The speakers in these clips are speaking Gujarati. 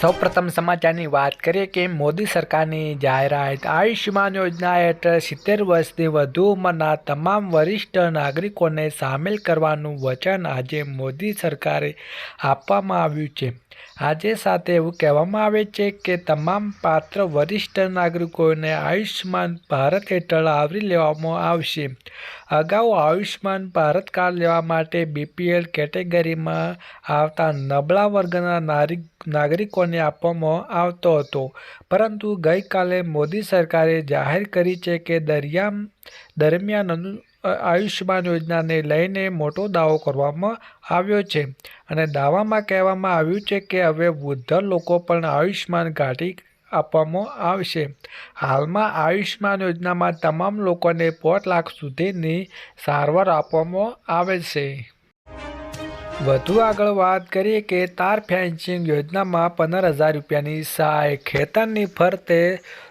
સૌપ્રથમ સમાચારની વાત કરીએ કે મોદી સરકારની જાહેરાત આયુષ્યમાન યોજના હેઠળ સિત્તેર વર્ષથી વધુ ઉંમરના તમામ વરિષ્ઠ નાગરિકોને સામેલ કરવાનું વચન આજે મોદી સરકારે આપવામાં આવ્યું છે. આજે સાથે એવું કહેવામાં આવે છે કે તમામ પાત્ર વરિષ્ઠ નાગરિકોને આયુષ્યમાન ભારત હેઠળ આવરી લેવામાં આવશે. અગાઉ આયુષ્યમાન ભારત કાર્ડ લેવા માટે બીપીએલ કેટેગરીમાં આવતા નબળા વર્ગના નાગરિકોને આપવામાં આવતો હતો. પરંતુ ગઈકાલે મોદી સરકારે જાહેર કરી છે કે દરિયા દરમિયાન આયુષ્યમાન યોજનાને લઈને મોટો દાવો કરવામાં આવ્યો છે. અને દાવામાં કહેવામાં આવ્યું છે કે હવે વૃદ્ધ લોકો પણ આયુષ્યમાન ગાડી આપવામાં આવશે. હાલમાં આયુષ્યમાન યોજનામાં તમામ લોકોને પોઢ લાખ સુધીની સારવાર આપવામાં આવે છે. વધુ આગળ વાત કરીએ કે તાર ફેન્સિંગ યોજનામાં પંદર હજાર રૂપિયાની સહાય ખેતરની ફરતે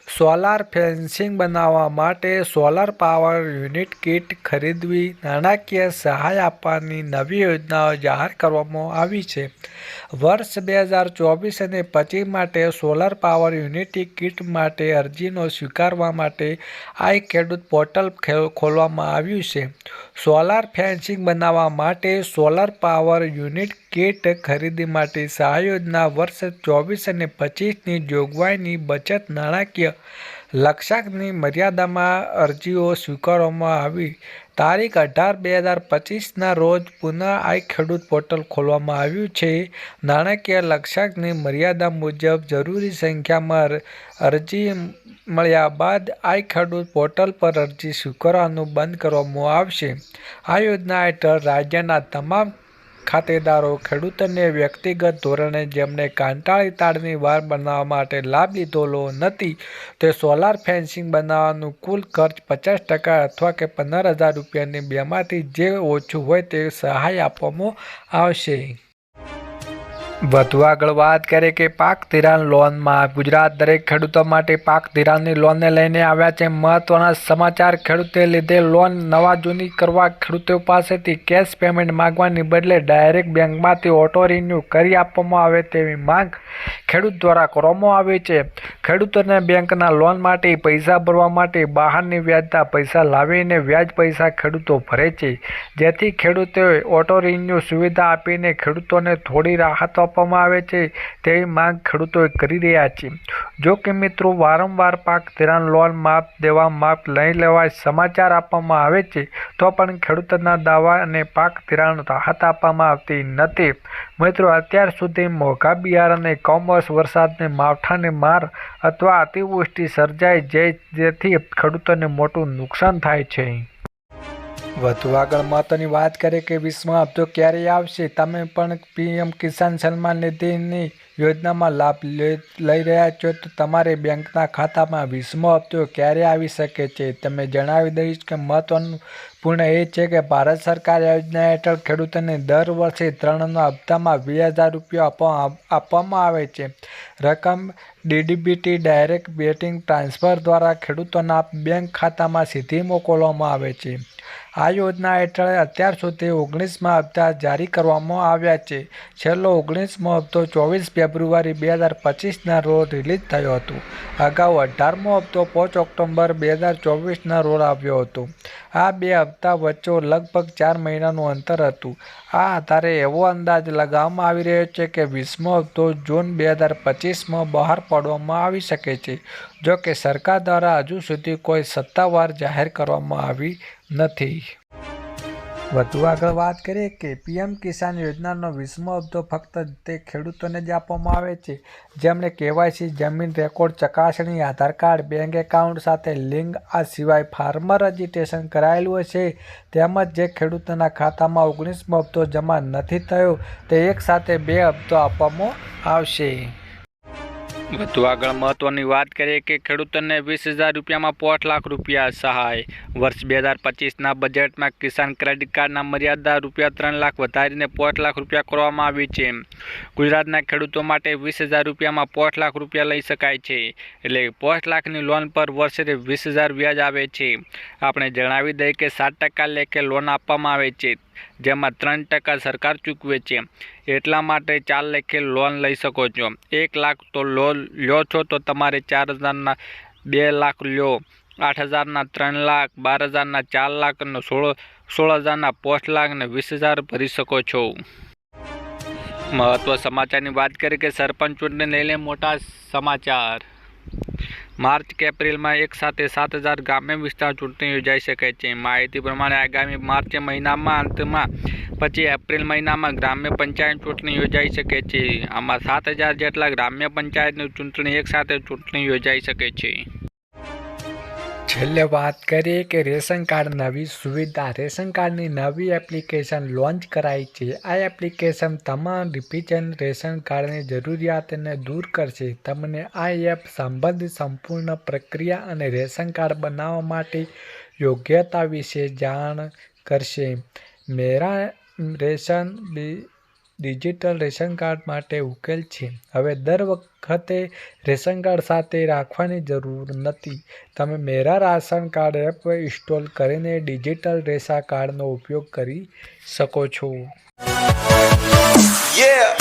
સોલાર ફેન્સિંગ બનાવવા માટે સોલાર પાવર યુનિટ કીટ ખરીદવી, નાણાકીય સહાય આપવાની નવી યોજનાઓ જાહેર કરવામાં આવી છે. વર્ષ બે હજાર ચોવીસ અને પચીસ માટે સોલાર પાવર યુનિટી કીટ માટે અરજીનો સ્વીકારવા માટે આ ખેડૂત પોર્ટલ ખોલવામાં આવ્યું છે. સોલાર ફેન્સિંગ બનાવવા માટે સોલાર પાવર યુનિટ કીટ ખરીદી માટે સહાય વર્ષ ચોવીસ અને પચીસની જોગવાઈની બચત નાણાકીય લક્ષ્યાંકની મર્યાદામાં અરજીઓ સ્વીકારવામાં આવી. તારીખ અઢાર બે હજાર પચીસના રોજ પુનઃ આ ખેડૂત પોર્ટલ ખોલવામાં આવ્યું છે. નાણાકીય લક્ષ્યાંકની મર્યાદા મુજબ જરૂરી સંખ્યામાં અરજી મળ્યા બાદ આ ખેડૂત પોર્ટલ પર અરજી સ્વીકારવાનું બંધ કરવામાં આવશે. આ યોજના હેઠળ રાજ્યના તમામ ખાતેદારો ખેડૂતોને વ્યક્તિગત ધોરણે જેમને કાંટાળી તાળની વાર બનાવવા માટે લાભ લીધેલો નથી, તે સોલાર ફેન્સિંગ બનાવવાનું કુલ ખર્ચ પચાસ ટકા અથવા કે પંદર હજાર રૂપિયાની બેમાંથી જે ઓછું હોય તે સહાય આપવામાં આવશે. વધુ આગળ વાત કરીએ કે પાક ધિરાણ લોનમાં ગુજરાત દરેક ખેડૂતો માટે પાક ધિરાણની લોનને લઈને આવ્યા છે. મહત્વના સમાચાર, ખેડૂતે લીધે લોન નવા જૂની કરવા ખેડૂતો પાસેથી કેશ પેમેન્ટ માંગવાની બદલે ડાયરેક્ટ બેંકમાંથી ઓટો રિન્યૂ કરી આપવામાં આવે તેવી માંગ ખેડૂત દ્વારા કરવામાં આવે છે. ખેડૂતોને બેંકના લોન માટે પૈસા ભરવા માટે બહારની વ્યાજના પૈસા લાવીને વ્યાજ પૈસા ખેડૂતો ભરે છે. જેથી ખેડૂતોએ ઓટો રિન્યૂ સુવિધા આપીને ખેડૂતોને થોડી રાહત આપવામાં આવે છે તેવી માંગ ખેડૂતોએ કરી રહ્યા છે. જો કે મિત્રો, વારંવાર પાક ધિરાણ લોન માફ દેવા માફ લઈ લેવા સમાચાર આપવામાં આવે છે. તો પણ ખેડૂતોના દાવા અને પાક ધિરાણ રાહત આપવામાં આવતી નથી. મિત્રો, અત્યાર સુધી મોઘા બિયાર અને કમોસ વરસાદને માવઠાને માર અથવા અતિવૃષ્ટિ સર્જાય જે જેથી ખેડૂતોને મોટું નુકસાન થાય છે. વધુ આગળ મહત્વની વાત કરીએ કે વીસમો હપ્તો ક્યારે આવશે? તમે પણ પીએમ કિસાન સન્માન નિધિની યોજનામાં લાભ લઈ રહ્યા છો તો તમારે બેંકના ખાતામાં વીસમો હપ્તો ક્યારે આવી શકે છે? તમે જણાવી દઈશ કે મહત્વનું એ છે કે ભારત સરકાર યોજના હેઠળ ખેડૂતોને દર વર્ષે ત્રણના હપ્તામાં વીસ હજાર રૂપિયા આપવામાં આવે છે. રકમ ડીડીબીટી ડાયરેક્ટ બેટિંગ ટ્રાન્સફર દ્વારા ખેડૂતોના બેંક ખાતામાં સીધી મોકલવામાં આવે છે. આ યોજના હેઠળ અત્યાર સુધી ઓગણીસમાં હપ્તા જારી કરવામાં આવ્યા છે. છેલ્લો ઓગણીસમો હપ્તો ચોવીસ ફેબ્રુઆરી બે હજાર પચીસના રોજ રિલીઝ થયો હતો. અગાઉ અઢારમો હપ્તો પાંચ ઓક્ટોબર બે હજાર ચોવીસના રોજ આવ્યો હતો. આ બે હપ્તા વચ્ચે લગભગ ચાર મહિનાનું અંતર હતું. આ આધારે એવો અંદાજ લગાવવામાં આવી રહ્યો છે કે વીસમો હપ્તો જૂન બે હજાર પચીસમાં બહાર પાડવામાં આવી શકે છે. જો કે સરકાર દ્વારા હજુ સુધી કોઈ સત્તાવાર જાહેર કરવામાં આવી નથી. વધુ આગળ વાત કરીએ કે પીએમ કિસાન યોજનાનો વીસમો હપ્તો ફક્ત તે ખેડૂતોને જ આપવામાં આવે છે. જેમણે કેવાયસી, જમીન રેકોર્ડ, ચકાસણી, આધાર કાર્ડ, બેંક એકાઉન્ટ સાથે લિંક આ સિવાય ફાર્મર રજિસ્ટ્રેશન કરાયેલું હશે તેમજ જે ખેડૂતોના ખાતામાં ઓગણીસમો હપ્તો જમા નથી થયો, તે એક સાથે બે હપ્તો આપવામાં આવશે. વધુ આગળ મહત્વની વાત કરીએ કે ખેડૂતોને વીસ હજાર રૂપિયામાં પોઠ લાખ રૂપિયા સહાય. વર્ષ બે હજાર પચીસના બજેટમાં કિસાન ક્રેડિટ કાર્ડના મર્યાદા રૂપિયા ત્રણ લાખ વધારીને પોઠ લાખ રૂપિયા કરવામાં આવી છે. ગુજરાતના ખેડૂતો માટે વીસ હજાર રૂપિયામાં પોઠ લાખ રૂપિયા લઈ શકાય છે. એટલે પોઠ લાખની લોન પર વર્ષે વીસ હજાર વ્યાજ આવે છે. આપણે જણાવી દઈએ કે સાત ટકા લેખે લોન આપવામાં આવે છે. જેમાં ત્રણ ટકા સરકાર ચૂકવે છે. એટલા માટે ચાર લેખે લોન લઈ શકો છો. એક લાખ તો લોન લ્યો છો તો તમારે ચાર હજારના બે લાખ લ્યો. આઠ હજારના ત્રણ લાખ, બાર હજારના ચાર લાખ અને સોળ સોળ હજારના પાંચ લાખ અને વીસ હજાર ભરી શકો છો. મહત્વ સમાચારની વાત કરીએ કે સરપંચ ચૂંટણીને લઈને મોટા સમાચાર. માર્ચ કે એપ્રિલમાં એક સાથે સાત હજાર ગ્રામ્ય વિસ્તાર ચૂંટણી યોજાઈ શકે છે. માહિતી પ્રમાણે આગામી માર્ચ મહિનામાં અંતમાં પછી એપ્રિલ મહિનામાં ગ્રામ્ય પંચાયત ચૂંટણી યોજાઈ શકે છે. આમાં સાત જેટલા ગ્રામ્ય પંચાયતની ચૂંટણી એક સાથે ચૂંટણી યોજાઈ શકે છે. છેલ્લે વાત કરીએ કે રેશન કાર્ડ નવી સુવિધા, રેશન કાર્ડની નવી એપ્લિકેશન લોન્ચ કરાઈ છે. આ એપ્લિકેશન તમામ રિપિઝન રેશન કાર્ડની જરૂરિયાતને દૂર કરશે. તમને આ એપ સંબંધિત સંપૂર્ણ પ્રક્રિયા અને રેશન કાર્ડ બનાવવા માટે યોગ્યતા વિશે જાણ કરશે. મેરા, રેશન ડિ- ડિજિટલ રેશન કાર્ડ માટે ઉકેલ છે. હવે દર વખતે રેશન કાર્ડ સાથે રાખવાની જરૂર નથી. તમે Mera ration card app install કરીને ડિજિટલ રેશન કાર્ડનો ઉપયોગ કરી શકો છો. Yeah.